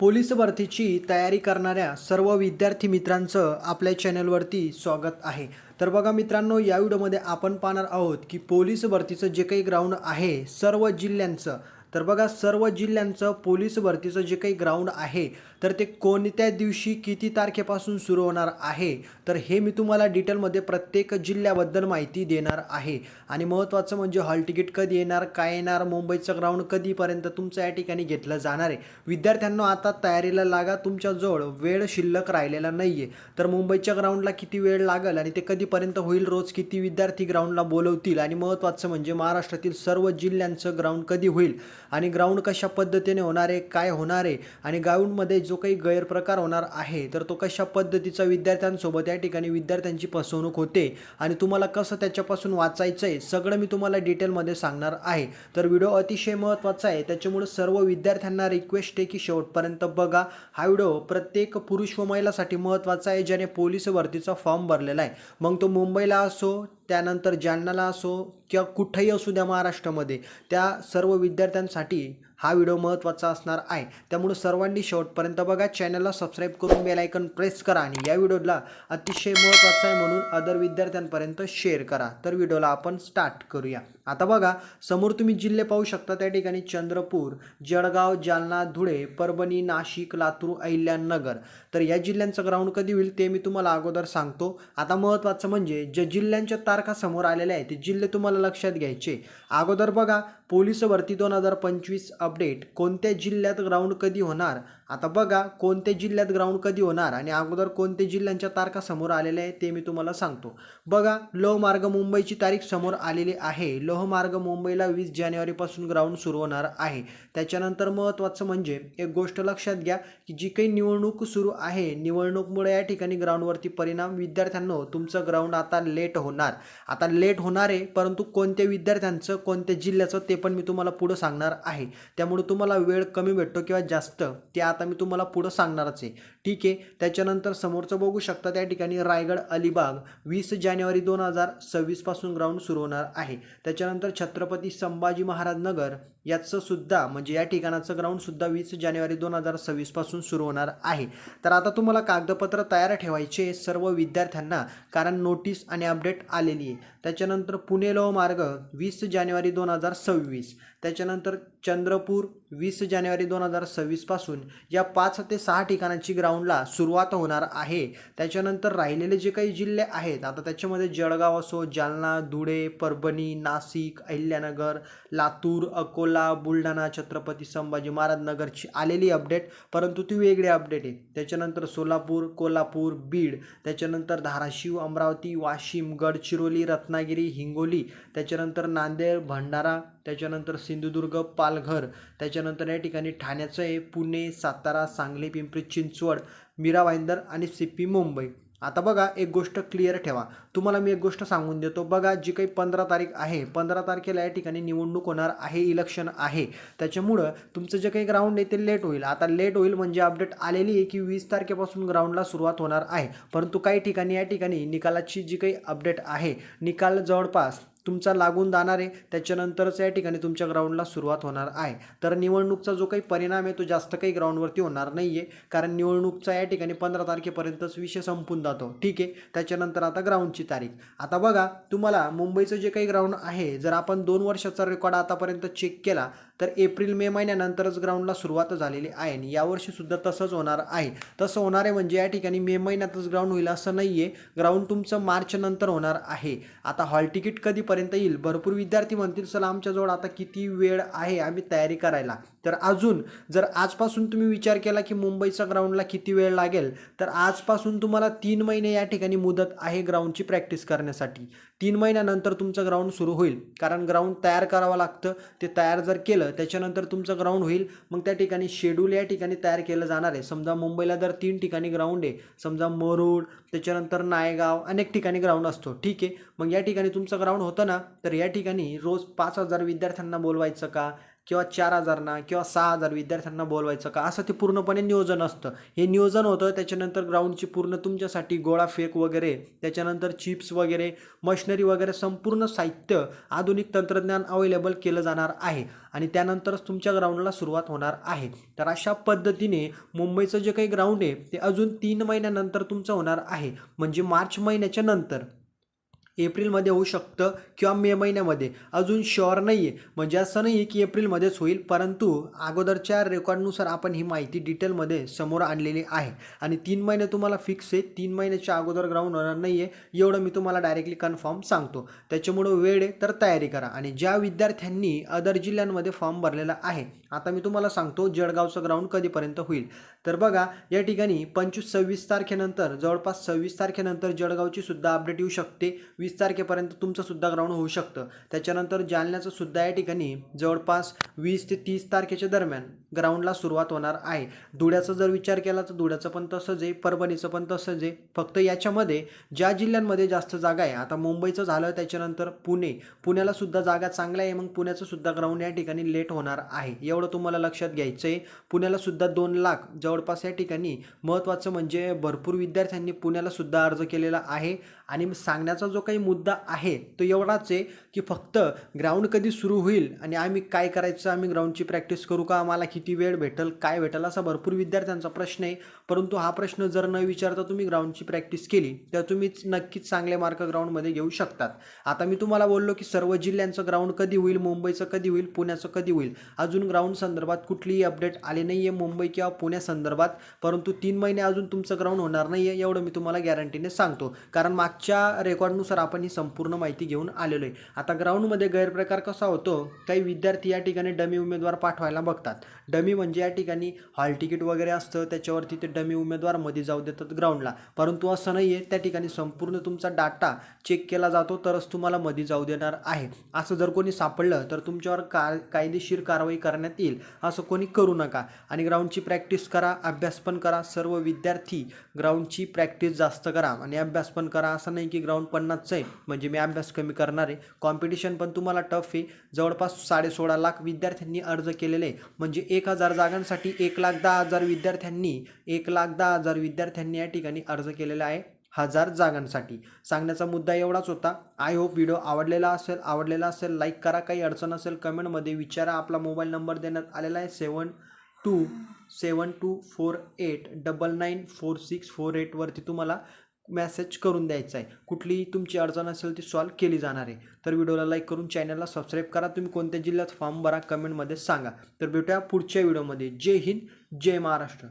Police भरतीची तयारी करणाऱ्या सर्व विद्यार्थी मित्रांचं आपल्या चॅनलवरती स्वागत आहे. तर बघा मित्रांनो या व्हिडिओमध्ये आपण पाहणार आहोत की पोलीस भरतीचं जे काही ग्राउंड आहे सर्व जिल्ह्यांचं तर बघा सर्व जिल्ह्यांचं पोलीस भरतीचं जे काही ग्राउंड आहे तर ते कोणत्या दिवशी किती तारखेपासून सुरू होणार आहे? तर हे मी तुम्हाला डिटेलमध्ये प्रत्येक जिल्ह्याबद्दल माहिती देणार आहे. आणि महत्त्वाचं म्हणजे हॉल तिकीट कधी येणार काय येणार मुंबईचं ग्राउंड कधीपर्यंत तुमचं या ठिकाणी घेतलं जाणार आहे. विद्यार्थ्यांना आता तयारीला लागा तुमच्याजवळ वेळ शिल्लक राहिलेला नाही आहे तर मुंबईच्या ग्राउंडला किती वेळ लागेल आणि ते कधीपर्यंत होईल रोज किती विद्यार्थी ग्राउंडला बोलवतील? आणि महत्त्वाचं म्हणजे महाराष्ट्रातील सर्व जिल्ह्यांचं ग्राउंड कधी होईल? आणि ग्राउंड कशा पद्धतीने होणार आहे काय होणार आहे आणि ग्राउंडमध्ये जो काही गैरप्रकार होणार आहे तर तो कशा पद्धतीचा विद्यार्थ्यांसोबत या ठिकाणी विद्यार्थ्यांची फसवणूक होते आणि तुम्हाला कसं त्याच्यापासून वाचायचं आहे सगळं मी तुम्हाला डिटेलमध्ये सांगणार आहे. तर व्हिडिओ अतिशय महत्त्वाचा आहे. त्याच्यामुळे सर्व विद्यार्थ्यांना रिक्वेस्ट आहे की शेवटपर्यंत बघा. हा व्हिडिओ प्रत्येक पुरुष व महिलासाठी महत्त्वाचा आहे ज्याने पोलीस भरतीचा फॉर्म भरलेला आहे. मग तो मुंबईला असो त्यानंतर जालन्याला असो किंवा कुठंही असू द्या महाराष्ट्रामध्ये त्या सर्व विद्यार्थ्यांसाठी हा व्हिडिओ महत्त्वाचा असणार आहे. त्यामुळे सर्वांनी शेवटपर्यंत बघा. चॅनलला सबस्क्राईब करून बेल आयकन प्रेस करा आणि या व्हिडिओला अतिशय महत्त्वाचा आहे म्हणून अदर विद्यार्थ्यांपर्यंत शेअर करा. तर व्हिडिओला आपण स्टार्ट करूया. आता बघा समोर तुम्ही जिल्हे पाहू शकता. त्या ठिकाणी चंद्रपूर जळगाव जालना धुळे परभणी नाशिक लातूर अहिल्यानगर. तर या जिल्ह्यांचं ग्राउंड कधी होईल ते मी तुम्हाला अगोदर सांगतो. आता महत्त्वाचं म्हणजे ज्या जिल्ह्यांच्या तारखा समोर आलेल्या आहेत ते जिल्हे तुम्हाला लक्षात घ्यायचे. अगोदर बघा पोलीस भरती दोन हजार पंचवीस अपडेट कोणत्या जिल्ह्यात ग्राउंड कधी होणार? आता बघा कोणत्या जिल्ह्यात ग्राउंड कधी होणार? आणि अगोदर कोणत्या जिल्ह्यांच्या तारखा समोर आलेल्या आहे ते मी तुम्हाला सांगतो. बघा लोहमार्ग मुंबईची तारीख समोर आलेली आहे. लोहमार्ग मुंबईला वीस जानेवारीपासून ग्राउंड सुरू होणार आहे. त्याच्यानंतर महत्त्वाचं म्हणजे एक गोष्ट लक्षात घ्या की जी काही निवडणूक सुरू आहे निवडणूकमुळे या ठिकाणी ग्राउंडवरती परिणाम विद्यार्थ्यांनो तुमचं ग्राउंड आता लेट होणार. आता लेट होणार आहे परंतु कोणत्या विद्यार्थ्यांचं कोणत्या जिल्ह्याचं ते पण मी तुम्हाला पुढं सांगणार आहे. त्यामुळे तुम्हाला वेळ कमी भेटतो किंवा जास्त ते आता मी तुम्हाला पुढं सांगणारच आहे. ठीक आहे? त्याच्यानंतर समोरचं बघू शकता त्या ठिकाणी रायगड अलिबाग वीस जानेवारी दोन हजार सव्वीसपासून ग्राउंड सुरू होणार आहे. त्याच्यानंतर छत्रपती संभाजी महाराज नगर याचं सुद्धा म्हणजे या ठिकाणाचं ग्राउंडसुद्धा वीस जानेवारी दोन हजार सव्वीसपासून सुरू होणार आहे. तर आता तुम्हाला कागदपत्र तयार ठेवायचे सर्व विद्यार्थ्यांना कारण नोटीस आणि अपडेट आलेली आहे. त्याच्यानंतर पुणे लोह मार्ग वीस जानेवारी दोन हजार सव्वीस. त्याच्यानंतर चंद्रपूर वीस जानेवारी दोन हजार सव्वीसपासून या पाच ते सहा ठिकाणांची ग्राउंडला सुरुवात होणार आहे. त्याच्यानंतर राहिलेले जे काही जिल्हे आहेत आता त्याच्यामध्ये जळगाव असो जालना धुळे परभणी नाशिक अहिल्यानगर लातूर अकोला बुलढाणा छत्रपती संभाजी महाराजनगरची आलेली अपडेट परंतु ती वेगळी अपडेट आहे. त्याच्यानंतर सोलापूर कोल्हापूर बीड त्याच्यानंतर धाराशिव अमरावती वाशिम गडचिरोली रत्नागिरी हिंगोली त्याच्यानंतर नांदेड भंडारा त्याच्यानंतर सिंधुदुर्ग पालघर त्याच्यानंतर या ठिकाणी ठाण्याचं आहे पुणे सातारा सांगली पिंपरी चिंचवड मीरा भाईंदर आणि सिप्पी मुंबई. आता बघा एक गोष्ट क्लिअर ठेवा. तुम्हाला मी एक गोष्ट सांगून देतो. बघा जी काही पंधरा तारीख आहे पंधरा तारखेला या ठिकाणी निवडणूक होणार आहे इलेक्शन आहे. त्याच्यामुळं तुमचं जे काही ग्राउंड आहे ते लेट होईल. आता लेट होईल म्हणजे अपडेट आलेली आहे की वीस तारखेपासून ग्राउंडला सुरुवात होणार आहे. परंतु काही ठिकाणी या ठिकाणी निकालाची जी काही अपडेट आहे निकाल जवळपास तुमचा लागून जाणार आहे त्याच्यानंतरच या ठिकाणी तुमच्या ग्राउंडला सुरुवात होणार आहे. तर निवडणूकचा जो काही परिणाम आहे तो जास्त काही ग्राउंडवरती होणार नाही आहे कारण निवडणूकचा या ठिकाणी पंधरा तारखेपर्यंतच विषय संपून जातो. ठीक आहे? त्याच्यानंतर आता ग्राउंडची तारीख. आता बघा तुम्हाला मुंबईचं जे काही ग्राउंड आहे जर आपण दोन वर्षाचा रेकॉर्ड आतापर्यंत चेक केला तर एप्रिल मे महिन्यानंतरच ग्राउंडला सुरुवात झालेली आहे आणि यावर्षीसुद्धा तसंच होणार आहे. तसं होणार आहे म्हणजे या ठिकाणी मे महिन्यातच ग्राउंड होईल असं नाही आहे ग्राउंड तुमचं मार्चनंतर होणार आहे. आता हॉल तिकीट कधीपर्यंत येईल? भरपूर विद्यार्थी म्हणतील चला आमच्याजवळ आता किती वेळ आहे आम्ही तयारी करायला. तर अजून जर आजपासून तुम्ही विचार केला की मुंबईचा ग्राउंडला किती वेळ लागेल तर आजपासून तुम्हाला तीन महिने या ठिकाणी मुदत आहे ग्राउंडची प्रॅक्टिस करण्यासाठी. तीन महिन्यानंतर तुमचं ग्राउंड सुरू होईल. कारण ग्राउंड तयार करावं लागतं. ते तयार जर केलं त्याच्यानंतर तुमचं ग्राउंड होईल. मग त्या ठिकाणी शेड्यूल या ठिकाणी तयार केलं जाणार आहे. समजा मुंबईला जर तीन ठिकाणी ग्राउंड आहे. समजा मरुड त्याच्यानंतर नायगाव अनेक ठिकाणी ग्राउंड असतो. ठीक आहे. मग या ठिकाणी तुमचं ग्राउंड होतं ना तर या ठिकाणी रोज पाच हजार विद्यार्थ्यांना बोलवायचं का? किंवा चार हजारना किंवा सहा हजार विद्यार्थ्यांना बोलवायचं का? असं ते पूर्णपणे नियोजन असतं. हे नियोजन होतं त्याच्यानंतर ग्राउंडची पूर्ण तुमच्यासाठी गोळा फेक वगैरे त्याच्यानंतर चिप्स वगैरे मशिनरी वगैरे संपूर्ण साहित्य आधुनिक तंत्रज्ञान अवेलेबल केलं जाणार आहे. आणि त्यानंतरच तुमच्या ग्राउंडला सुरुवात होणार आहे. तर अशा पद्धतीने मुंबईचं जे काही ग्राउंड आहे ते अजून तीन महिन्यानंतर तुमचं होणार आहे. म्हणजे मार्च महिन्याच्या नंतर. एप्रिलमध्ये होऊ शकतं किंवा मे महिन्यामध्ये. अजून शुअर नाही आहे म्हणजे असं नाही आहे की एप्रिलमध्येच होईल परंतु अगोदरच्या रेकॉर्डनुसार आपण ही माहिती डिटेलमध्ये समोर आणलेली आहे. आणि तीन महिने तुम्हाला फिक्स आहे तीन महिन्याच्या अगोदर ग्राउंड होणार नाही आहे एवढं मी तुम्हाला डायरेक्टली कन्फर्म सांगतो. त्याच्यामुळं वेळ आहे तर तयारी करा. आणि ज्या विद्यार्थ्यांनी अदर जिल्ह्यांमध्ये फॉर्म भरलेला आहे आता मी तुम्हाला सांगतो जळगावचं ग्राउंड कधीपर्यंत होईल. तर बघा या ठिकाणी पंचवीस सव्वीस तारखेनंतर जवळपास सव्वीस तारखेनंतर जळगावची सुद्धा अपडेट येऊ शकते. वीस तारखेपर्यंत तुमचं सुद्धा ग्राउंड होऊ शकतं. त्याच्यानंतर जालन्याचं सुद्धा या ठिकाणी जवळपास वीस ते तीस तारखेच्या दरम्यान ग्राउंडला सुरुवात होणार आहे. धुळ्याचा जर विचार केला तर धुळ्याचं पण तसंच आहे परभणीचं पण तसंच आहे. फक्त याच्यामध्ये ज्या जिल्ह्यांमध्ये जास्त जागा आहे आता मुंबईचं झालं त्याच्यानंतर पुणे. पुण्याला सुद्धा जागा चांगल्या आहे मग पुण्याचं सुद्धा ग्राउंड या ठिकाणी लेट होणार आहे. एवढं तुम्हाला लक्षात घ्यायचं आहे पुण्याला सुद्धा दोन लाख जवळपास या ठिकाणी महत्त्वाचं म्हणजे भरपूर विद्यार्थ्यांनी पुण्याला सुद्धा अर्ज केलेला आहे. आणि सांगण्याचा जो काही काही मुद्दा आहे तो एवढाच आहे की फक्त ग्राउंड कधी सुरू होईल आणि आम्ही काय करायचं आम्ही ग्राउंडची प्रॅक्टिस करू का आम्हाला किती वेळ भेटेल काय भेटेल असा भरपूर विद्यार्थ्यांचा प्रश्न आहे. परंतु हा प्रश्न जर न विचारता तुम्ही ग्राउंडची प्रॅक्टिस केली तर तुम्हीच नक्कीच चांगले मार्क ग्राउंडमध्ये घेऊ शकतात. आता मी तुम्हाला बोललो की सर्व जिल्ह्यांचं ग्राउंड कधी होईल मुंबईचं कधी होईल पुण्याचं कधी होईल. अजून ग्राउंड संदर्भात कुठलीही अपडेट आली नाही आहे मुंबई किंवा पुण्यासंदर्भात परंतु तीन महिने अजून तुमचं ग्राउंड होणार नाही आहे एवढं मी तुम्हाला गॅरंटीने सांगतो. कारण मागच्या रेकॉर्डनुसार आपण ही संपूर्ण माहिती घेऊन आलेलो आहे. आता ग्राउंडमध्ये गैरप्रकार कसा होतो? काही विद्यार्थी या ठिकाणी डमी उमेदवार पाठवायला बघतात. डमी म्हणजे या ठिकाणी हॉल तिकीट वगैरे असतं त्याच्यावरती ते डमी उमेदवारमध्ये जाऊ देतात ग्राउंडला परंतु असं नाही आहे त्या ठिकाणी संपूर्ण तुमचा डाटा चेक केला जातो तरच तुम्हाला मध्ये जाऊ देणार आहे. असं जर कोणी सापडलं तर तुमच्यावर का कायदेशीर कारवाई करण्यात येईल. असं कोणी करू नका. आणि ग्राउंडची प्रॅक्टिस करा अभ्यास पण करा. सर्व विद्यार्थी ग्राउंडची प्रॅक्टिस जास्त करा. आणि अभ्यास पण करा. असं नाही की ग्राउंड पन्नास खर्च आहे. म्हणजे मी अभ्यास कमी करणार आहे. कॉम्पिटिशन पण तुम्हाला टफ आहे. जवळपास साडे सोळा लाख विद्यार्थ्यांनी अर्ज केलेले आहे. म्हणजे एक हजार जागांसाठी एक लाख दहा हजार विद्यार्थ्यांनी एक लाख दहा हजार विद्यार्थ्यांनी या ठिकाणी अर्ज केलेला आहे हजार जागांसाठी. सांगण्याचा मुद्दा एवढाच होता. आय होप व्हिडिओ आवडलेला असेल आवडलेला असेल लाईक करा. काही अडचण असेल कमेंटमध्ये विचारा. आपला मोबाईल नंबर देण्यात आलेला आहे seven two seven two four eight double nine four six four एटवरती तुम्हाला मॅसेज करून द्यायचा आहे. कुठलीही तुमची अडचण असेल ती सॉल्व केली जाणार आहे. तर व्हिडिओला लाईक करून चॅनलला सबस्क्राईब करा. तुम्ही कोणत्या जिल्ह्यात फॉर्म भरा कमेंटमध्ये सांगा. तर भेटूया पुढच्या व्हिडिओमध्ये जय हिंद जय महाराष्ट्र.